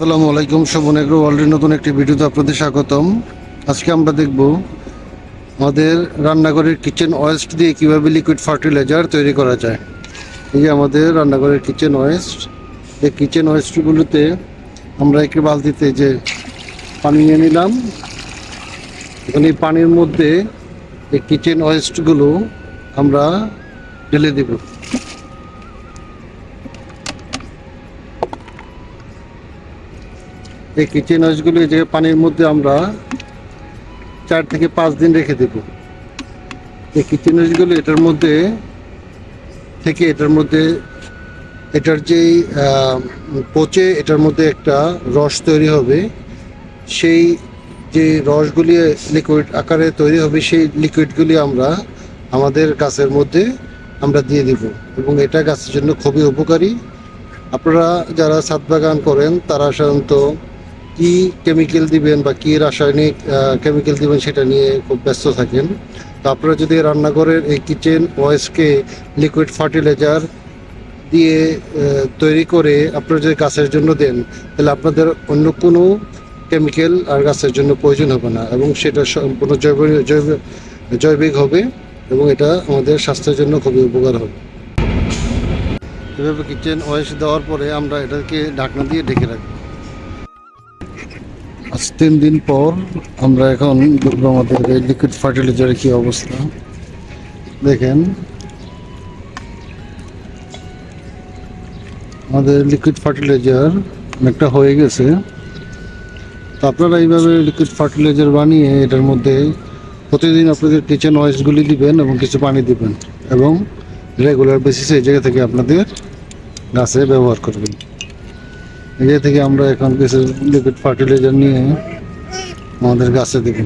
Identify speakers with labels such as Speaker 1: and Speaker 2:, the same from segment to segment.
Speaker 1: আসসালামু আলাইকুম শোভন এগ্রো ওয়ার্ল্ডের নতুন একটি ভিডিওতে আপনাদের স্বাগতম। আজকে আমরা দেখব আমাদের রান্নাঘরের কিচেন ওয়েস্ট দিয়ে কীভাবে লিকুইড ফার্টিলাইজার তৈরি করা যায়। এই যে আমাদের রান্নাঘরের কিচেন ওয়েস্ট, এই কিচেন ওয়েস্টগুলোতে আমরা একটি বালতিতে যে পানি নিয়ে নিলাম। এখন এই পানির মধ্যে এই কিচেন ওয়েস্টগুলো আমরা ঢেলে দেবো। এই কিচেন ওয়েস্টগুলো যে পানির মধ্যে আমরা চার থেকে পাঁচ দিন রেখে দেব। এই কিচেন ওয়েস্টগুলো এটার মধ্যে থেকে এটার মধ্যে এটার যেই পচে এটার মধ্যে একটা রস তৈরি হবে। সেই যে রসগুলি লিকুইড আকারে তৈরি হবে, সেই লিকুইডগুলি আমরা আমাদের গাছের মধ্যে আমরা দিয়ে দিব এবং এটা গাছের জন্য খুবই উপকারী। আপনারা যারা ছাদ বাগান করেন, তারা সাধারণত কি কেমিক্যাল দিবেন বা কি রাসায়নিক কেমিক্যাল দিবেন সেটা নিয়ে খুব ব্যস্ত থাকেন। তো আপনারা যদি রান্নাঘরের এই কিচেন ওয়েস্টকে লিকুইড ফার্টিলাইজার দিয়ে তৈরি করে আপনারা যদি গাছের জন্য দেন, তাহলে আপনাদের অন্য কোনো কেমিক্যাল আর গাছের জন্য প্রয়োজন হবে না এবং সেটা সম্পূর্ণ জৈব জৈব, জৈবিক হবে এবং এটা আমাদের স্বাস্থ্যের জন্য খুবই উপকার হবে। এভাবে কিচেন ওয়েস্ট দেওয়ার পরে আমরা এটাকে ঢাকনা দিয়ে ঢেকে রাখব। আজ তিন দিন পর আমরা এখন আমাদের লিকুইড ফার্টিলাইজারের কি অবস্থা? দেখেন। আমাদের লিকুইড ফার্টিলাইজার অনেকটা হয়ে গেছে। তো আপনারা এইভাবে লিকুইড ফার্টিলাইজার বানিয়ে এটার মধ্যে প্রতিদিন আপনাদের কিচেন ওয়েস্টগুলি দিবেন এবং কিছু পানি দিবেন এবং রেগুলার বেসিসে এই জায়গা থেকে আপনাদের গাছে ব্যবহার করবেন। এই জায়গা থেকে আমরা এখন কিছু লিকুইড ফার্টিলাইজার নিয়ে আমাদের গাছে দেব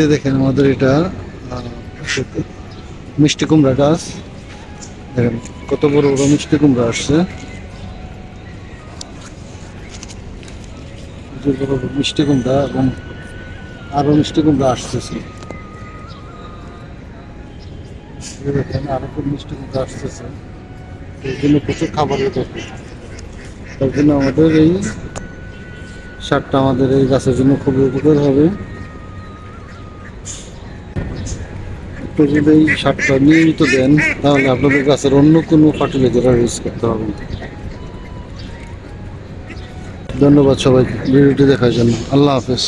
Speaker 1: এই দেখেন আমাদের এটা মিষ্টি কুমড়া গাছ। দেখেন কত বড় বড় মিষ্টি কুমড়া আসছে। মিষ্টি কুমড়া এবং আরও মিষ্টি কুমড়া আসতেছে। এই দেখেন আরও খুব মিষ্টি কুমড়া আসতেছে। এর জন্য প্রচুর খাবারের দরকার। তার জন্য আমাদের এই। সারটা আমাদের এই গাছের জন্য খুবই উপকার হবে। একটু যদি এই সারটা নিয়মিত দেন, তাহলে আপনাদের গাছের অন্য কোনো ফার্টিলাইজার ইউজ করতে হবে ধন্যবাদ সবাইকে। ভিডিওটি দেখার জন্য। আল্লাহ হাফেজ।